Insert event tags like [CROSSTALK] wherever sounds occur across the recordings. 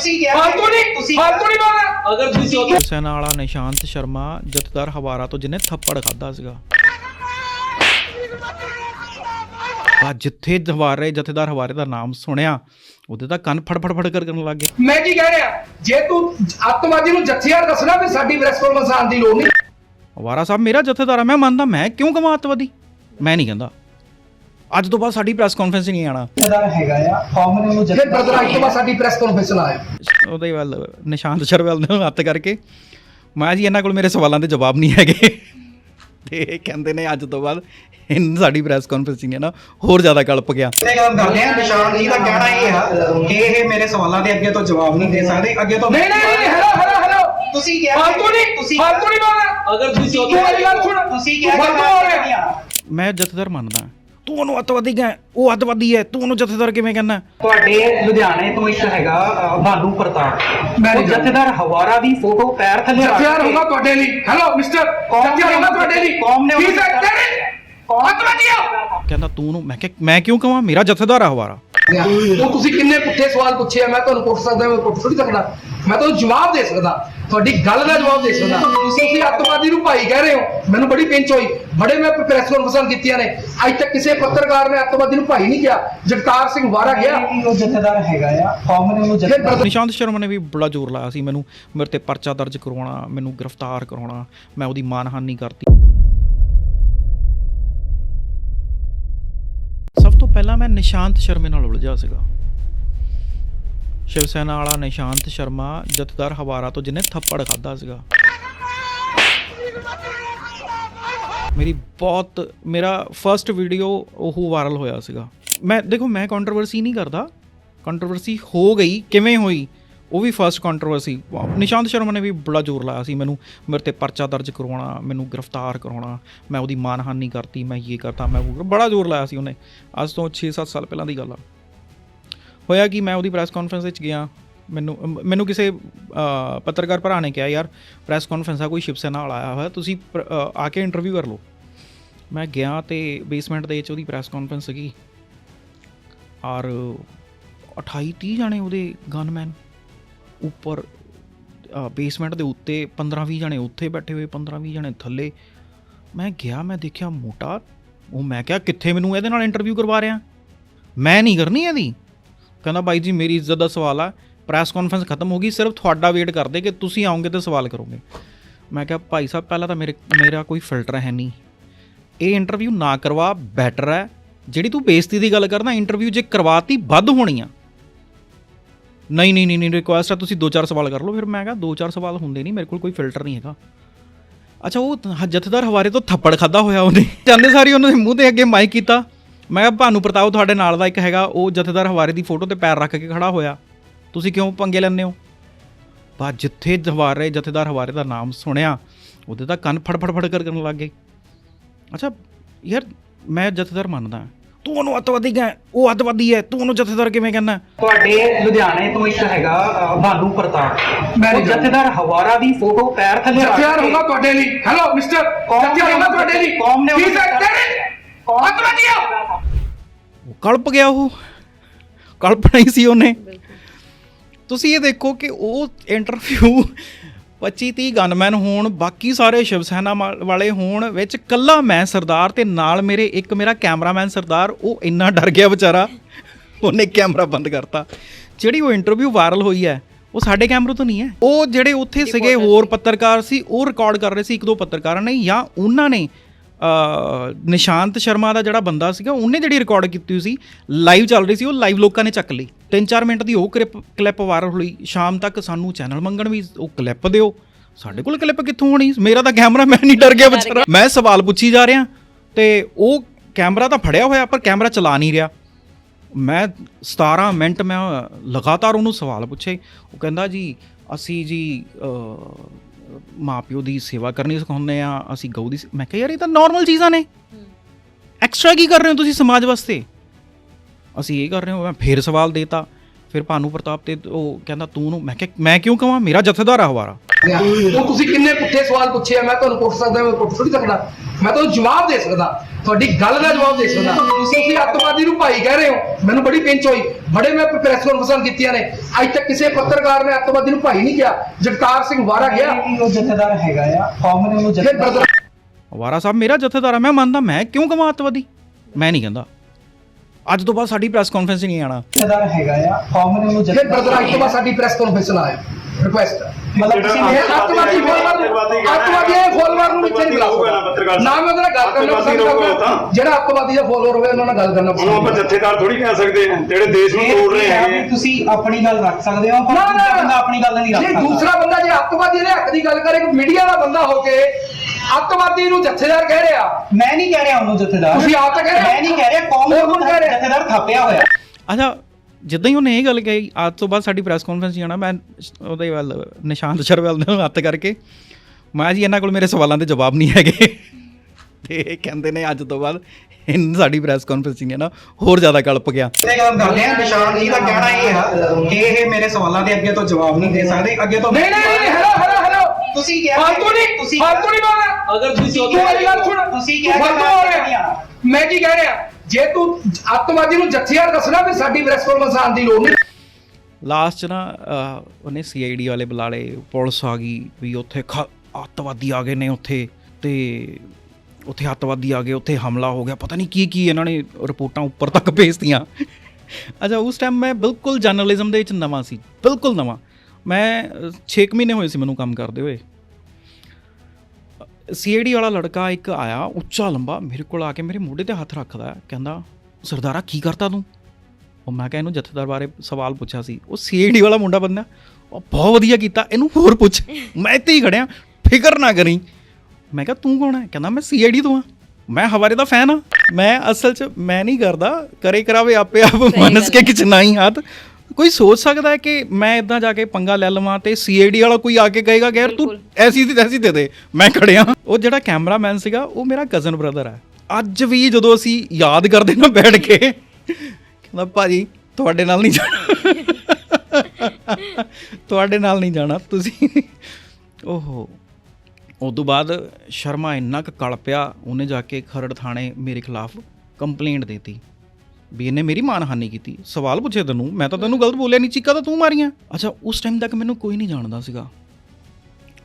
ਤੁਸੀਂ ਕਿਹਾ ਫਾਲਤੂ ਨਹੀਂ ਤੁਸੀਂ ਫਾਲਤੂ ਨਹੀਂ ਬੋਲਣਾ। ਅਗਰ ਤੁਸੀਂ ਸੈਨਾ ਵਾਲਾ ਨਿਸ਼ਾਂਤ ਸ਼ਰਮਾ ਜਥੇਦਾਰ ਹਵਾਰਾ ਤੋਂ ਜਿਹਨੇ ਥੱਪੜ ਖਾਦਾ ਸੀਗਾ। ਆ ਜਿੱਥੇ ਹਵਾਰੇ ਜਥੇਦਾਰ ਹਵਾਰੇ ਦਾ ਨਾਮ ਸੁਣਿਆ ਉਹਦੇ ਤਾਂ ਕੰਨ ਫੜ ਫੜ ਫੜ ਕਰ ਕਰਨ ਲੱਗ ਗਏ। ਮੈਂ ਕੀ ਕਹਿ ਰਿਹਾ? ਜੇ ਤੂੰ ਅੱਤਵਾਦੀ ਨੂੰ ਜੱਥੇਦਾਰ ਦੱਸਣਾ ਫਿਰ ਸਾਡੀ ਪ੍ਰੈਸ ਕਾਨਫਰੰਸ ਆਉਣ ਦੀ ਲੋੜ ਨਹੀਂ। ਹਵਾਰਾ ਸਾਹਿਬ ਮੇਰਾ ਜਥੇਦਾਰ ਆ ਮੈਂ ਮੰਨਦਾ ਮੈਂ ਕਿਉਂ ਕਮਾਂ ਅੱਤਵਾਦੀ ਮੈਂ ਨਹੀਂ ਕਹਿੰਦਾ। ਅੱਜ ਤੋਂ ਬਾਅਦ ਸਾਡੀ ਪ੍ਰੈਸ ਕਾਨਫਰੰਸ ਨਹੀਂ ਆਣਾ ਜਥੇਦਾਰ ਹੈਗਾ ਆ ਕੌਮ ਨੇ ਉਹਨੂੰ ਫਿਰ ਬਰਦਰ ਅੱਜ ਤੋਂ ਬਾਅਦ ਸਾਡੀ ਪ੍ਰੈਸ ਕਾਨਫਰੰਸ ਨਾ ਆਏ ਉਹਦੇ ਵੱਲ ਨਿਸ਼ਾਂਤ ਸ਼ਰਵਲ ਨੂੰ ਹੱਥ ਕਰਕੇ। ਮੈਂ ਜੀ ਇਹਨਾਂ ਕੋਲ ਮੇਰੇ ਸਵਾਲਾਂ ਦੇ ਜਵਾਬ ਨਹੀਂ ਹੈਗੇ। ਤੇ ਇਹ ਕਹਿੰਦੇ ਨੇ ਅੱਜ ਤੋਂ ਬਾਅਦ ਇਨ ਸਾਡੀ ਪ੍ਰੈਸ ਕਾਨਫਰੰਸ ਨਹੀਂ ਹੈ ਨਾ। ਹੋਰ ਜ਼ਿਆਦਾ ਕਲਪ ਗਿਆ। ਤੇ ਗੱਲ ਕਰਦੇ ਆ ਨਿਸ਼ਾਨ ਜੀ ਦਾ ਕਹਿਣਾ ਇਹ ਆ ਕਿ ਇਹ ਮੇਰੇ ਸਵਾਲਾਂ ਦੇ ਅੱਗੇ ਤੋਂ ਜਵਾਬ ਨਹੀਂ ਦੇ ਸਕਦੇ ਅੱਗੇ ਤੋਂ ਨਹੀਂ ਨਹੀਂ ਨਹੀਂ ਹੈਲੋ ਹੈਲੋ ਹੈਲੋ। ਤੁਸੀਂ ਕਿਹਾ ਫਾਲਤੂ ਨਹੀਂ ਤੁਸੀਂ ਫਾਲਤੂ ਨਹੀਂ ਬੋਲਣਾ। ਅਗਰ ਤੁਸੀਂ ਤੂੰ ਮੇਰੀ ਗੱਲ ਸੁਣ। ਤੁਸੀਂ ਕਿਹਾ ਮੈਂ ਜਥੇਦਾਰ ਮੰਨਦਾ। ਤੂੰ ਉਹਨੂੰ ਅੱਤਵਾਦੀ ਕਹੇ ਉਹ ਅੱਤਵਾਦੀ ਹੈ ਤੂੰ ਉਹਨੂੰ ਜਥੇਦਾਰ ਕਿਵੇਂ ਕਹਿੰਦਾ? ਤੁਹਾਡੇ ਲੁਧਿਆਣੇ ਤੋਂ ਇੱਕ ਹੈਗਾ ਅ, ਭਾਨੂ ਪ੍ਰਤਾਪ। ਮੈਂ ਨਹੀਂ ਉਹ ਜਥੇਦਾਰ ਹਵਾਰਾ ਦੀ ਫੋਟੋ ਪੈਰ ਥੱਲੇ ਰੱਖ ਜੱਥੇਦਾਰ ਕੇ- ਹੋਗਾ ਤੁਹਾਡੇ ਲਈ। ਹੈਲੋ ਮਿਸਟਰ ਕੌਮ ਨੇ ਜੱਥੇਦਾਰ ਹੋਗਾ ਤੁਹਾਡੇ ਲਈ। ਕੌਮ ਨੇ ਕੀ ਸਰ ਅੱਤਵਾਦੀਓ ਕਹਿੰਦਾ ਤੂੰ ਉਹਨੂੰ ਮੈਂ ਕਿਹਾ ਮੈਂ ਕਿਉਂ ਕਹਾਂ? ਮੇਰਾ ਜਥੇਦਾਰ ਆ ਹਵਾਰਾ। ਉਹ ਤੁਸੀਂ ਕਿੰਨੇ ਪੁੱਠੇ ਸਵਾਲ ਪੁੱਛੇ ਆ ਮੈਂ ਤੁਹਾਨੂੰ ਪੁੱਛ ਸਕਦਾ ਮੈਂ ਪੁੱਛ ਥੋੜੀ ਸਕਦਾ ਮੈਂ ਤੁਹਾਨੂੰ ਜਵਾਬ ਦੇ ਸਕਦਾ। ਤੁਹਾਡੀ ਗੱਲ ਦਾ ਜਵਾਬ ਦੇ ਸਕਦਾ। ਤੁਸੀਂ ਅੱਤਵਾਦੀ ਨੂੰ ਭਾਈ ਕਹਿ ਰਹੇ ਹੋ। ਮੈਨੂੰ ਬੜੀ ਪਿੰਚ ਹੋਈ। ਬੜੇ ਮੈਂ ਪ੍ਰੈਸ ਕਾਨਫਰੰਸਾਂ ਕੀਤੀਆਂ ਨੇ। ਅੱਜ ਤੱਕ ਕਿਸੇ ਪੱਤਰਕਾਰ ਨੇ ਅੱਤਵਾਦੀ ਨੂੰ ਭਾਈ ਨਹੀਂ ਕਿਹਾ। ਜਗਤਾਰ ਸਿੰਘ ਵਾਰਾ ਗਿਆ। ਉਹ ਜਥੇਦਾਰ ਹੈਗਾ ਆ। ਕੌਮ ਨੇ ਫਿਰ ਜਥੇਦਾਰ ਨਿਸ਼ਾਂਤ ਸ਼ਰਮਾ ਨੇ ਵੀ ਬੜਾ ਜ਼ੋਰ ਲਾਇਆ ਸੀ ਮੈਨੂੰ। ਮੇਰੇ ਤੇ ਪਰਚਾ ਦਰਜ ਕਰਵਾਉਣਾ ਮੈਨੂੰ ਗ੍ਰਿਫਤਾਰ ਕਰਾਉਣਾ। ਮੈਂ ਉਹਦੀ ਮਾਨਹਾਨੀ ਕਰਤੀ। ਸਭ ਤੋਂ ਪਹਿਲਾਂ ਮੈਂ ਨਿਸ਼ਾਂਤ ਸ਼ਰਮੇ ਨਾਲ ਉਲਝਿਆ ਸੀਗਾ। ਸ਼ਿਵ ਸੈਨਾ ਵਾਲਾ ਨਿਸ਼ਾਂਤ ਸ਼ਰਮਾ ਜਥੇਦਾਰ ਹਵਾਰਾ ਤੋਂ ਜਿਹਨੇ ਥੱਪੜ ਖਾਦਾ ਸੀਗਾ। ਮੇਰੀ ਬਹੁਤ, ਮੇਰਾ ਫਰਸਟ ਵੀਡੀਓ ਉਹ ਵਾਇਰਲ ਹੋਇਆ ਸੀਗਾ। ਮੈਂ, ਦੇਖੋ, ਮੈਂ ਕੰਟਰੋਵਰਸੀ ਨਹੀਂ ਕਰਦਾ। ਕੰਟਰੋਵਰਸੀ ਹੋ ਗਈ, ਕਿਵੇਂ ਹੋਈ, ਉਹ ਵੀ ਫਰਸਟ ਕੰਟਰੋਵਰਸੀ ਨਿਸ਼ਾਂਤ ਸ਼ਰਮਾ ਨੇ ਵੀ ਬੜਾ ਜ਼ੋਰ ਲਾਇਆ ਸੀ ਮੈਨੂੰ, ਮੇਰੇ ਤੇ ਪਰਚਾ ਦਰਜ ਕਰਵਾਉਣਾ, ਮੈਨੂੰ ਗ੍ਰਿਫਤਾਰ ਕਰਾਉਣਾ ਮੈਂ ਉਹਦੀ ਮਾਨਹਾਨੀ ਕਰਤੀ, ਮੈਂ ਇਹ ਕਰਤਾ, ਮੈਂ ਉਹ ਬੜਾ ਜ਼ੋਰ ਲਾਇਆ ਸੀ ਉਹਨੇ। ਅੱਜ ਤੋਂ 6-7 ਸਾਲ ਪਹਿਲਾਂ ਦੀ ਗੱਲ ਆ। ਹੋਇਆ ਕਿ ਮੈਂ ਉਹਦੀ ਪ੍ਰੈਸ ਕਾਨਫਰੰਸ ਵਿੱਚ ਗਿਆ। ਮੈਨੂੰ ਮੈਨੂੰ ਕਿਸੇ ਪੱਤਰਕਾਰ ਭਰਾ ਨੇ ਕਿਹਾ, ਯਾਰ ਪ੍ਰੈਸ ਕਾਨਫਰੰਸ ਆ, ਕੋਈ ਸ਼ਿਵ ਸੈਨਾ ਵਾਲਾ ਆਇਆ ਹੋਇਆ, ਤੁਸੀਂ ਪ੍ਰ- ਆ ਕੇ ਇੰਟਰਵਿਊ ਕਰ ਲਓ। ਮੈਂ ਗਿਆ ਤੇ ਬੇਸਮੈਂਟ ਦੇ ਵਿੱਚ ਉਹਦੀ ਪ੍ਰੈਸ ਕਾਨਫਰੰਸ ਸੀਗੀ। ਔਰ 28 30 ਜਣੇ ਉਹਦੇ ਗਨਮੈਨ ਉੱਪਰ ਬੇਸਮੈਂਟ ਦੇ ਉੱਤੇ 15 20 ਜਣੇ ਉੱਥੇ ਬੈਠੇ ਹੋਏ 15 20 ਜਣੇ ਥੱਲੇ। ਮੈਂ ਗਿਆ, ਮੈਂ ਦੇਖਿਆ ਮੋਟਾ, ਉਹ ਮੈਂ ਕਿਹਾ, ਕਿੱਥੇ ਮੈਨੂੰ ਇਹਦੇ ਨਾਲ ਇੰਟਰਵਿਊ ਕਰਵਾ ਰਿਹਾ? ਮੈਂ ਨਹੀਂ ਕਰਨੀ ਇਹਦੀ। ਕਹਿੰਦਾ ਬਾਈ ਜੀ, ਮੇਰੀ ਇੱਜ਼ਤ ਦਾ ਸਵਾਲ ਆ। ਪ੍ਰੈਸ ਕਾਨਫਰੰਸ ਖਤਮ ਹੋ ਗਈ, ਸਿਰਫ ਤੁਹਾਡਾ ਵੇਟ ਕਰਦੇ ਕਿ ਤੁਸੀਂ ਆਉਂਗੇ ਤੇ ਸਵਾਲ ਕਰੋਗੇ। ਮੈਂ ਕਿਹਾ, ਭਾਈ ਸਾਹਿਬ, ਪਹਿਲਾਂ ਤਾਂ ਮੇਰੇ, ਮੇਰਾ ਕੋਈ ਫਿਲਟਰ ਹੈ ਨਹੀਂ। ਇਹ ਇੰਟਰਵਿਊ ਨਾ ਕਰਵਾ ਬੈਟਰ ਹੈ। ਜਿਹੜੀ ਤੂੰ ਬੇਇੱਜ਼ਤੀ ਦੀ ਗੱਲ ਕਰਨਾ ਇੰਟਰਵਿਊ ਜੇ ਕਰਵਾਤੀ, ਵੱਧ ਹੋਣੀ ਆ। ਨਹੀਂ ਨਹੀਂ ਨਹੀਂ ਰਿਕੁਐਸਟ ਆ, ਤੁਸੀਂ ਦੋ ਚਾਰ ਸਵਾਲ ਕਰ ਲਓ। ਫਿਰ ਮੈਂ ਕਿਹਾ, ਦੋ ਚਾਰ ਸਵਾਲ ਹੁੰਦੇ ਨਹੀਂ, ਮੇਰੇ ਕੋਲ ਕੋਈ ਫਿਲਟਰ ਨਹੀਂ ਹੈਗਾ। ਅੱਛਾ, ਉਹ ਹ- ਜਥੇਦਾਰ ਹਵਾਰੇ ਤੋਂ ਥੱਪੜ ਖਾਦਾ ਹੋਇਆ ਉਹਨੇ। ਜਾਂਦੇ ਸਾਰੀ ਉਹਨਾਂ ਦੇ ਮੂੰਹ ਦੇ ਅੱਗੇ ਮਾਈਕ ਕੀਤਾ। ਮੈਂ ਕਿਹਾ ਭਾਨੂ ਪ੍ਰਤਾਪ ਤੁਹਾਡੇ ਨਾਲ ਦਾ ਇੱਕ ਹੈਗਾ ਉਹ ਜਥੇਦਾਰ ਹਵਾਰੇ ਦੀ ਫੋਟੋ ਤੇ ਪੈਰ ਰੱਖ ਕੇ ਖੜਾ ਹੋਇਆ। ਤੁਸੀਂ ਕਿਉਂ ਪੰਗੇ ਲੈਂਦੇ ਹੋ? ਬਾ ਜਿੱਥੇ ਹਵਾਰੇ ਜਥੇਦਾਰ ਹਵਾਰੇ ਦਾ ਨਾਮ ਸੁਣਿਆ ਉਹਦੇ ਤਾਂ ਕੰਨ ਫੜ ਫੜ ਫੜ ਕਰ ਕਰਨ ਲੱਗ ਗਏ। ਅੱਛਾ ਯਾਰ ਮੈਂ ਜਥੇਦਾਰ ਮੰਨਦਾ ਤੂੰ ਉਹਨੂੰ ਅੱਤਵਾਦੀ ਕਹੇ ਉਹ ਅੱਤਵਾਦੀ ਹੈ ਤੂੰ ਉਹਨੂੰ ਜਥੇਦਾਰ ਕਿਵੇਂ ਕਹਿੰਦਾ? ਤੁਹਾਡੇ ਲੁਧਿਆਣੇ ਤੋਂ ਇੱਕ ਹੈਗਾ ਭਾਨੂ ਪ੍ਰਤਾਪ। ਮੈਂ ਜਥੇਦਾਰ ਹਵਾਰਾ ਦੀ ਫੋਟੋ ਪੈਰ ਥੱਲੇ ਰੱਖ ਕੇ- ਹੋਗਾ ਤੁਹਾਡੇ ਲਈ। ਹੈਲੋ ਮਿਸਟਰ ਜੱਥੇਦਾਰ ਹੋਗਾ ਤੁਹਾਡੇ ਲਈ। ਕੌਮ ਨੇ ਕੀ ਉਹ ਕਲਪ ਗਿਆ ਉਹ। ਕਲਪਣਾ ਹੀ ਸੀ ਉਹਨੇ। ਤੁਸੀਂ ਇਹ ਦੇਖੋ ਕਿ ਉਹ ਇੰਟਰਵਿਊ 25 30 ਗਨਮੈਨ ਹੋਣ ਬਾਕੀ ਸਾਰੇ ਸ਼ਿਵ ਸੈਨਾ ਵਾਲੇ ਹੋਣ ਵਿੱਚ ਕੱਲਾ ਮੈਂ ਸਰਦਾਰ ਤੇ ਨਾਲ ਮੇਰੇ ਇੱਕ ਮੇਰਾ ਕੈਮਰਾਮੈਨ ਸਰਦਾਰ ਉਹ ਇੰਨਾ ਡਰ ਗਿਆ ਵਿਚਾਰਾ। ਉਹਨੇ ਕੈਮਰਾ ਬੰਦ ਕਰਤਾ। ਜਿਹੜੀ ਉਹ ਇੰਟਰਵਿਊ ਵਾਇਰਲ ਹੋਈ ਹੈ ਉਹ ਸਾਡੇ ਕੈਮਰੇ ਤੋਂ ਨਹੀਂ ਹੈ। ਉਹ ਜਿਹੜੇ ਉੱਥੇ ਸੀਗੇ ਹੋਰ ਪੱਤਰਕਾਰ ਸੀ ਉਹ ਰਿਕਾਰਡ ਕਰ ਰਹੇ ਸੀ ਇੱਕ ਦੋ ਪੱਤਰਕਾਰਾਂ ਨੇ ਜਾਂ ਉਹਨਾਂ ਨੇ ਨਿਸ਼ਾਂਤ ਸ਼ਰਮਾ ਦਾ ਜਿਹੜਾ ਬੰਦਾ ਸੀਗਾ ਉਹਨੇ ਜਿਹੜੀ ਰਿਕਾਰਡ ਕੀਤੀ ਸੀ ਲਾਈਵ ਚੱਲ ਰਹੀ ਸੀ ਉਹ ਲਾਈਵ ਲੋਕਾਂ ਨੇ ਚੱਕ ਲਈ। 3-4 ਮਿੰਟ ਦੀ ਉਹ ਕਲਿੱਪ ਕਲਿੱਪ ਵਾਇਰਲ ਹੋਈ। ਸ਼ਾਮ ਤੱਕ ਸਾਨੂੰ ਚੈਨਲ ਮੰਗਣ ਵੀ ਉਹ ਕਲਿੱਪ ਦਿਓ। ਸਾਡੇ ਕੋਲ ਕਲਿੱਪ ਕਿੱਥੋਂ ਹੋਣੀ? ਮੇਰਾ ਤਾਂ ਕੈਮਰਾ ਮੈਂ ਨਹੀਂ ਡਰ ਗਿਆ ਵਿਚਾਰਾ। ਮੈਂ ਸਵਾਲ ਪੁੱਛੀ ਜਾ ਰਿਹਾ ਤੇ ਉਹ ਕੈਮਰਾ ਤਾਂ ਫੜਿਆ ਹੋਇਆ ਪਰ ਕੈਮਰਾ ਚਲਾ ਨਹੀਂ ਰਿਹਾ। ਮੈਂ 17 ਮਿੰਟ ਮੈਂ ਲਗਾਤਾਰ ਉਹਨੂੰ ਸਵਾਲ ਪੁੱਛੇ। ਉਹ ਕਹਿੰਦਾ ਜੀ ਅਸੀਂ ਜੀ ਮਾਪਿਓ ਦੀ ਸੇਵਾ ਕਰਨੀ ਸਿਖਾਉਂਦੇ ਆ, ਅਸੀਂ ਗਊ ਦੀ ਸੇ- ਮੈਂ ਕਿਹਾ, ਯਾਰ, ਇਹ ਤਾਂ ਨਾਰਮਲ ਚੀਜ਼ਾਂ ਨੇ। ਐਕਸਟਰਾ ਕੀ ਕਰ ਰਹੇ ਹੋ ਤੁਸੀਂ ਸਮਾਜ ਵਾਸਤੇ? ਅਸੀਂ ਇਹ ਕਰ ਰਹੇ ਹਾਂ, ਮੈਂ ਫੇਰ ਸਵਾਲ ਦੇਤਾ। ਫਿਰ ਭਾਨੂ ਪ੍ਰਤਾਪ ਤੇ ਉਹ ਕਹਿੰਦਾ, ਤੂੰ ਨੂੰ ਮੈਂ ਕਿਹਾ, ਮੈਂ ਕਿਉਂ ਕਹਾਂ ਮੇਰਾ ਜਥੇਦਾਰ ਆ ਹਵਾਰਾ ਉਹ ਤੁਸੀਂ ਕਿੰਨੇ ਪੁੱਠੇ ਸਵਾਲ ਪੁੱਛੇ ਆ? ਮੈਂ ਤੁਹਾਨੂੰ ਪੁੱਛ ਸਕਦਾ, ਮੈਂ ਪੁੱਛ ਥੋੜੀ ਸਕਦਾ। ਮੈਂ ਤੁਹਾਨੂੰ ਜਵਾਬ ਦੇ ਸਕਦਾ। ਤੁਹਾਡੀ ਗੱਲ ਦਾ ਜਵਾਬ ਦੇ ਸਕਦਾ। ਤੁਸੀਂ ਅੱਤਵਾਦੀ ਨੂੰ ਭਾਈ ਕਹਿ ਰਹੇ ਹੋ। ਮੈਨੂੰ ਬੜੀ ਪਿੰਚ ਹੋਈ। ਬੜੇ ਮੈਂ ਪ੍ਰੈਸ ਕਾਨਫਰੰਸਾਂ ਕੀਤੀਆਂ ਨੇ। ਅੱਜ ਤੱਕ ਕਿਸੇ ਪੱਤਰਕਾਰ ਨੇ ਅੱਤਵਾਦੀ ਨੂੰ ਭਾਈ ਨਹੀਂ ਕਿਹਾ। ਜਗਤਾਰ ਸਿੰਘ ਵਾਰਾ ਗਿਆ। ਉਹ ਜਥੇਦਾਰ ਹੈਗਾ ਆ। ਕੌਮ ਨੇ ਉਹਨੂੰ ਜਥੇਦਾਰ ਵਾਰਾ ਸਾਹਿਬ ਮੇਰਾ ਜਥੇਦਾਰ ਆ। ਮੈਂ ਮੰਨਦਾ ਮੈਂ ਕਿਉਂ ਕਮਾਂ ਅੱਤਵਾਦੀ? ਮੈਂ ਨਹੀਂ ਕਹਿੰਦਾ। ਅੱਜ ਤੋਂ ਬਾਅਦ ਸਾਡੀ ਪ੍ਰੈਸ ਕਾਨਫਰੰਸ ਨਹੀਂ ਆਣਾ। ਜਥੇਦਾਰ ਹੈਗਾ ਆ। ਕੌਮ ਨੇ ਉਹਨੂੰ ਬਰਦਰ ਅੱਜ ਤੋਂ ਬਾਅਦ ਸਾਡੀ ਪ੍ਰੈਸ ਕਾਨਫਰੰਸ ਲਾਇਆ ਰਿਕੁਐਸਟ ਮਤਲਬ ਤੁਸੀਂ ਇਹ ਅੱਤਵਾਦੀ ਫੋਲਵਰ ਅੱਤਵਾਦੀ ਫੋਲਵਰ ਨੂੰ ਇੱਥੇ ਨਹੀਂ ਬੁਲਾ ਸਕਦਾ ਨਾ ਮੈਂ ਉਹਦੇ ਨਾਲ ਗੱਲ ਕਰਨਾ ਪਸੰਦ ਕਰਦਾ ਜਿਹੜਾ ਅੱਤਵਾਦੀ ਦਾ ਫੋਲੋਅਰ ਹੋਵੇ ਉਹਨਾਂ ਨਾਲ ਗੱਲ ਕਰਨਾ ਉਹਨੂੰ ਆਪਾਂ ਪਸੰਦ ਜਥੇਦਾਰ ਥੋੜੀ ਕਹਿ ਸਕਦੇ ਹਾਂ ਜਿਹੜੇ ਦੇਸ਼ ਨੂੰ ਤੋੜ ਰਹੇ ਹੈਗੇ ਤੁਸੀਂ ਆਪਣੀ ਗੱਲ ਰੱਖ ਸਕਦੇ ਹੋ ਪਰ ਨਾ ਨਾ ਦੂਜਾ ਬੰਦਾ ਆਪਣੀ ਗੱਲ ਨਹੀਂ ਰੱਖ ਜੇ ਸਕਦਾ। ਦੂਸਰਾ ਬੰਦਾ ਜੇ ਅੱਤਵਾਦੀ ਦੇ ਹੱਕ ਦੀ ਗੱਲ ਕਰੇ ਇੱਕ ਮੀਡੀਆ ਦਾ ਬੰਦਾ ਹੋ ਕੇ ਅੱਤਵਾਦੀ ਨੂੰ ਜਥੇਦਾਰ ਕਹਿ ਰਿਹਾ। ਮੈਂ ਨਹੀਂ ਕਹਿ ਰਿਹਾ ਉਹਨੂੰ ਜਥੇਦਾਰ। ਤੁਸੀਂ ਆਪ ਤਾਂ ਕਹਿ ਰਹੇ। ਮੈਂ ਨਹੀਂ ਕਹਿ ਰਿਹਾ ਕੌਮ ਕੌਣ ਕਹਿ ਰਿਹਾ? ਜਥੇਦਾਰ ਥਾਪਿਆ ਹੋਇਆ? ਅੱਛਾ ਜਿੱਦਾਂ ਹੀ ਉਹਨੇ ਇਹ ਗੱਲ ਕਹੀ ਅੱਜ ਤੋਂ ਬਾਅਦ ਸਾਡੀ ਪ੍ਰੈਸ ਕਾਨਫਰੰਸ ਜਾਣਾ ਮੈਂ ਉਹਦੇ ਵੱਲ ਨਿਸ਼ਾਂਤ ਸ਼ਰਵਲ ਨੂੰ ਹੱਥ ਕਰਕੇ। ਮੈਂ ਜੀ ਇਹਨਾਂ ਕੋਲ ਮੇਰੇ ਸਵਾਲਾਂ ਦੇ ਜਵਾਬ ਨਹੀਂ ਹੈਗੇ। ਤੇ ਇਹ ਕਹਿੰਦੇ ਨੇ ਅੱਜ ਤੋਂ ਬਾਅਦ ਇਨ ਸਾਡੀ ਪ੍ਰੈਸ ਕਾਨਫਰੰਸ ਨਹੀਂ ਨਾ ਹੋਰ ਜ਼ਿਆਦਾ ਕਲਪ ਗਿਆ। ਇਹ ਗੱਲ ਕਰਦੇ ਆ ਨਿਸ਼ਾਨ ਜੀ ਦਾ ਕਹਿਣਾ ਇਹ ਆ ਕਿ ਇਹ ਮੇਰੇ ਸਵਾਲਾਂ ਦੇ ਅੱਗੇ ਤੋਂ ਜਵਾਬ ਨਹੀਂ ਦੇ ਸਕਦੇ ਅੱਗੇ ਤੋਂ ਨਹੀਂ ਨਹੀਂ ਨਹੀਂ ਹੈਲੋ ਹੈਲੋ ਹੈਲੋ। ਤੁਸੀਂ ਕਿਹਾ ਫਾਲਤੂ ਨਹੀਂ ਤੁਸੀਂ ਫਾਲਤੂ ਨਹੀਂ ਬੋਲਣਾ। ਅਗਰ ਤੁਸੀਂ ਤੂੰ ਮੇਰੀ ਗੱਲ ਸੁਣ। ਤੁਸੀਂ ਕਿਹਾ ਫਾਲਤੂ ਕਿ ਮੈਂ ਕੀ ਕਹਿ ਰਿਹਾ? ਜੇ ਤੂੰ ਅੱਤਵਾਦੀ ਨੂੰ ਜਥੇਦਾਰ ਦੱਸਣਾ ਫਿਰ ਸਾਡੀ ਪ੍ਰੈਸ ਕਾਨਫਰੰਸ ਆਉਣ ਦੀ ਲੋੜ ਨਹੀਂ। ਲਾਸਟ 'ਚ ਨਾ ਉਹਨੇ ਸੀਆਈਡੀ ਵਾਲੇ ਬੁਲਾ ਲਏ ਪੁਲਿਸ ਆ ਗਈ ਵੀ ਉੱਥੇ ਖ- ਅੱਤਵਾਦੀ ਆ ਗਏ ਨੇ ਉੱਥੇ ਤੇ ਉੱਥੇ ਅੱਤਵਾਦੀ ਆ ਗਏ, ਉੱਥੇ ਹਮਲਾ ਹੋ ਗਿਆ। ਪਤਾ ਨਹੀਂ ਕੀ ਕੀ ਇਹਨਾਂ ਨੇ ਰਿਪੋਰਟਾਂ ਉੱਪਰ ਤੱਕ ਭੇਜਤੀਆਂ। ਅੱਛਾ, ਉਸ ਟਾਈਮ ਮੈਂ ਬਿਲਕੁਲ ਜਰਨਲਿਜ਼ਮ ਦੇ ਵਿੱਚ ਨਵਾਂ ਸੀ, ਬਿਲਕੁਲ ਨਵਾਂ। ਮੈਂ 6 ਮਹੀਨੇ ਹੋਏ ਸੀ ਮੈਨੂੰ ਕੰਮ ਕਰਦੇ ਹੋਏ। ਸੀਆਈਡੀ ਵਾਲਾ ਲੜਕਾ ਇੱਕ ਆਇਆ, ਉੱਚਾ ਲੰਬਾ, ਮੇਰੇ ਕੋਲ ਆ ਕੇ ਮੇਰੇ ਮੋਢੇ ਤੇ ਹੱਥ ਰੱਖਦਾ, ਕਹਿੰਦਾ, ਸਰਦਾਰਾ, ਕੀ ਕਰਤਾ ਤੂੰ? ਉਹ ਮੈਂ ਕਿਹਾ, ਇਹਨੂੰ ਜਥੇਦਾਰ ਬਾਰੇ ਸਵਾਲ ਪੁੱਛਿਆ ਸੀ। ਉਹ ਸੀਆਈਡੀ ਵਾਲਾ ਮੁੰਡਾ ਬੰਦਾ ਉਹ ਬਹੁਤ ਵਧੀਆ ਕੀਤਾ, ਇਹਨੂੰ ਹੋਰ ਪੁੱਛ। ਮੈਂ ਇੱਥੇ ਹੀ ਖੜਿਆ ਫਿਕਰ ਨਾ ਕਰੀ। ਮੈਂ ਕਿਹਾ ਤੂੰ ਕੌਣ ਹੈ? ਕਹਿੰਦਾ ਮੈਂ ਸੀਆਈਡੀ ਤੋਂ ਆ ਮੈਂ ਹਵਾਰੇ ਦਾ ਫੈਨ ਆ ਮੈਂ ਅਸਲ 'ਚ ਮੈਂ ਨਹੀਂ ਕਰਦਾ। ਕਰੇ ਕਰਾਵੇ ਆਪੇ ਆਪ ਮਨਸ ਕੇ ਕਿਚ ਨਹੀਂ ਹੱਥ। ਕੋਈ ਸੋਚ ਸਕਦਾ ਹੈ ਕਿ ਮੈਂ ਇਦਾਂ ਜਾ ਕੇ ਪੰਗਾ ਲੈ ਲਵਾਂ ਤੇ ਸੀਆਈਡੀ ਵਾਲਾ ਕੋਈ ਆ ਕੇ ਕਹੇਗਾ ਕਿ ਯਾਰ ਤੂੰ ਐਸੀ ਦੀ ਤੈਸੀ ਦੇ ਦੇ ਮੈਂ ਖੜਿਆ। ਉਹ ਜਿਹੜਾ ਕੈਮਰਾਮੈਨ ਸੀਗਾ ਉਹ ਮੇਰਾ ਕਜ਼ਨ ਬ੍ਰਦਰ ਹੈ। ਅੱਜ ਵੀ ਜਦੋਂ ਅਸੀਂ ਯਾਦ ਕਰਦੇ ਨਾ ਬੈਠ ਕੇ ਕਹਿੰਦਾ ਭਾਜੀ ਤੁਹਾਡੇ ਨਾਲ ਨਹੀਂ ਜਾਣਾ। [LAUGHS] ਤੁਹਾਡੇ ਨਾਲ ਨਹੀਂ ਜਾਣਾ। ਤੁਸੀਂ ਓਹੋ। ਉਸ ਤੋਂ ਬਾਅਦ ਸ਼ਰਮਾ ਇੰਨਾ ਕੁ ਕਲ ਪਿਆ, ਉਹਨੇ ਜਾ ਕੇ ਖਰੜ ਥਾਣੇ ਮੇਰੇ ਖਿਲਾਫ ਕੰਪਲੇਂਟ ਦਿੱਤੀ ਵੀ ਇਹਨੇ ਮੇਰੀ ਮਾਨਹਾਨੀ ਕੀਤੀ। ਸਵਾਲ ਪੁੱਛੇ ਤੈਨੂੰ, ਮੈਂ ਤਾਂ ਤੈਨੂੰ ਗਲਤ ਬੋਲਿਆ ਨਹੀਂ ਚੀਕਾਂ ਤਾਂ ਤੂੰ ਮਾਰੀਆਂ। ਅੱਛਾ, ਉਸ ਟਾਈਮ ਤੱਕ ਮੈਨੂੰ ਕੋਈ ਨਹੀਂ ਜਾਣਦਾ ਸੀਗਾ।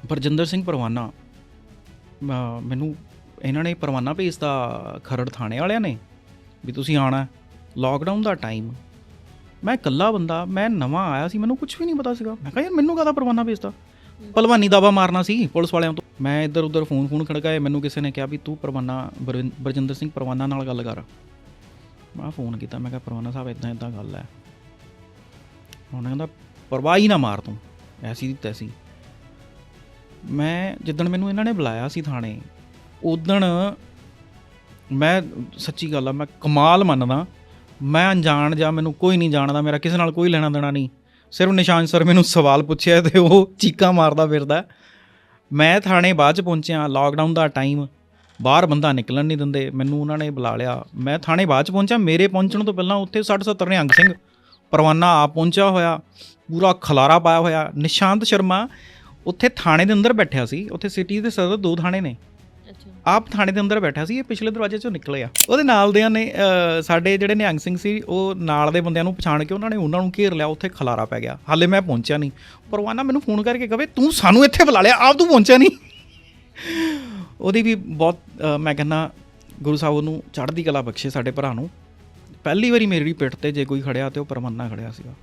ਪਰਜਿੰਦਰ ਸਿੰਘ ਪਰਵਾਨਾ ਮੈਨੂੰ ਇਹਨਾਂ ਨੇ ਪਰਵਾਨਾ ਭੇਜਤਾ ਖਰੜ ਥਾਣੇ ਵਾਲਿਆਂ ਨੇ ਵੀ ਤੁਸੀਂ ਆਣਾ ਲਾਕਡਾਊਨ ਦਾ ਟਾਈਮ ਮੈਂ ਇਕੱਲਾ ਬੰਦਾ, ਮੈਂ ਨਵਾਂ ਆਇਆ ਸੀ, ਮੈਨੂੰ ਕੁਝ ਵੀ ਨਹੀਂ ਪਤਾ ਸੀਗਾ। ਮੈਂ ਕਿਹਾ, ਯਾਰ ਮੈਨੂੰ ਕਾਹਦਾ ਪਰਵਾਨਾ ਭੇਜਤਾ? ਭਲਵਾਨੀ ਦਾਵਾ ਮਾਰਨਾ ਸੀ ਪੁਲਿਸ ਵਾਲਿਆਂ ਤੋਂ। ਮੈਂ ਇੱਧਰ ਉੱਧਰ ਫੋਨ ਫੋਨ ਖੜਕਾਏ, ਮੈਨੂੰ ਕਿਸੇ ਨੇ ਕਿਹਾ ਵੀ ਤੂੰ ਪਰਵਾਨਾ ਬਰਵਿੰ- ਬਰਜਿੰਦਰ ਸਿੰਘ ਪਰਵਾਨਾ ਨਾਲ ਗੱਲ ਕਰ। ਮੈਂ ਫੋਨ ਕੀਤਾ, ਮੈਂ ਕਿਹਾ ਪਰਵਾਨਾ ਸਾਹਿਬ ਇਦਾਂ ਇਦਾਂ ਗੱਲ ਹੈ ਉਹਨੇ ਕਹਿੰਦਾ, ਪਰਵਾਹ ਹੀ ਨਾ ਮਾਰ ਤੂੰ, ਐਸੀ ਦੀ ਤੈਸੀ। ਮੈਂ ਜਿੱਦਣ ਮੈਨੂੰ ਇਹਨਾਂ ਨੇ ਬੁਲਾਇਆ ਸੀ ਥਾਣੇ ਉਦਣ ਮੈਂ, ਸੱਚੀ ਗੱਲ ਆ, ਮੈਂ ਕਮਾਲ ਮੰਨਦਾ। ਮੈਂ ਅਣਜਾਣ ਜਾਂ ਮੈਨੂੰ ਕੋਈ ਨਹੀਂ ਜਾਣਦਾ, ਮੇਰਾ ਕਿਸੇ ਨਾਲ ਕੋਈ ਲੈਣਾ ਦੇਣਾ ਨਹੀਂ। ਸਿਰਫ ਨਿਸ਼ਾਨ ਸਰ ਮੈਨੂੰ ਸਵਾਲ ਪੁੱਛਿਆ ਤੇ ਉਹ ਚੀਕਾਂ ਮਾਰਦਾ ਫਿਰਦਾ। ਮੈਂ ਥਾਣੇ ਬਾਅਦ ਚ ਪਹੁੰਚਿਆ ਲਾਕਡਾਊਨ ਦਾ ਟਾਈਮ ਬਾਹਰ ਬੰਦਾ ਨਿਕਲਣ ਨਹੀਂ ਦਿੰਦੇ, ਮੈਨੂੰ ਉਹਨਾਂ ਨੇ ਬੁਲਾ ਲਿਆ। ਮੈਂ ਥਾਣੇ ਬਾਅਦ ਚ ਪਹੁੰਚਿਆ, ਮੇਰੇ ਪਹੁੰਚਣ ਤੋਂ ਪਹਿਲਾਂ ਉੱਥੇ 60 70 ਨਿਹੰਗ ਸਿੰਘ, ਪਰਵਾਨਾ ਆ ਪਹੁੰਚਿਆ ਹੋਇਆ, ਪੂਰਾ ਖਲਾਰਾ ਪਾਇਆ ਹੋਇਆ, ਨਿਸ਼ਾਂਤ ਸ਼ਰਮਾ ਉੱਥੇ ਥਾਣੇ ਦੇ ਅੰਦਰ ਬੈਠਿਆ ਸੀ, ਉੱਥੇ ਸਿਟੀ ਦੇ ਸਦਰ ਦੋ ਥਾਣੇ ਨੇ। ਆਪ ਥਾਣੇ ਦੇ ਅੰਦਰ ਬੈਠਾ ਸੀ, ਇਹ ਪਿਛਲੇ ਦਰਵਾਜ਼ੇ ਚੋਂ ਨਿਕਲੇ ਆ। ਉਹਦੇ ਨਾਲ ਦਿਆਂ ਨੇ ਸਾਡੇ ਜਿਹੜੇ ਨਿਹੰਗ ਸਿੰਘ ਸੀ, ਉਹ ਨਾਲ ਦੇ ਬੰਦਿਆਂ ਨੂੰ ਪਛਾਣ ਕੇ ਉਹਨਾਂ ਨੇ ਉਹਨਾਂ ਨੂੰ ਘੇਰ ਲਿਆ, ਉੱਥੇ ਖਲਾਰਾ ਪੈ ਗਿਆ। ਹਾਲੇ ਮੈਂ ਪਹੁੰਚਿਆ ਨਹੀਂ। ਪਰਵਾਨਾ ਮੈਨੂੰ ਫੋਨ ਕਰਕੇ ਕਵੇ, ਤੂੰ ਸਾਨੂੰ ਇੱਥੇ ਬੁਲਾ ਲਿਆ, ਆਪ ਤੂੰ ਪਹੁੰਚਿਆ ਨਹੀਂ। ਉਹਦੀ ਵੀ ਬਹੁਤ ਮੈਂ ਕਹਿੰਦਾ, ਗੁਰੂ ਸਾਹਿਬ ਨੂੰ ਚੜ੍ਹਦੀ ਕਲਾ ਬਖਸ਼ੇ ਸਾਡੇ ਭਰਾ ਨੂੰ। ਪਹਿਲੀ ਵਾਰੀ ਮੇਰੀ ਪਿੱਠ ਤੇ ਜੇ ਕੋਈ ਖੜਿਆ ਤੇ ਉਹ ਪਰਮਾਨਾ ਖੜਿਆ ਸੀਗਾ।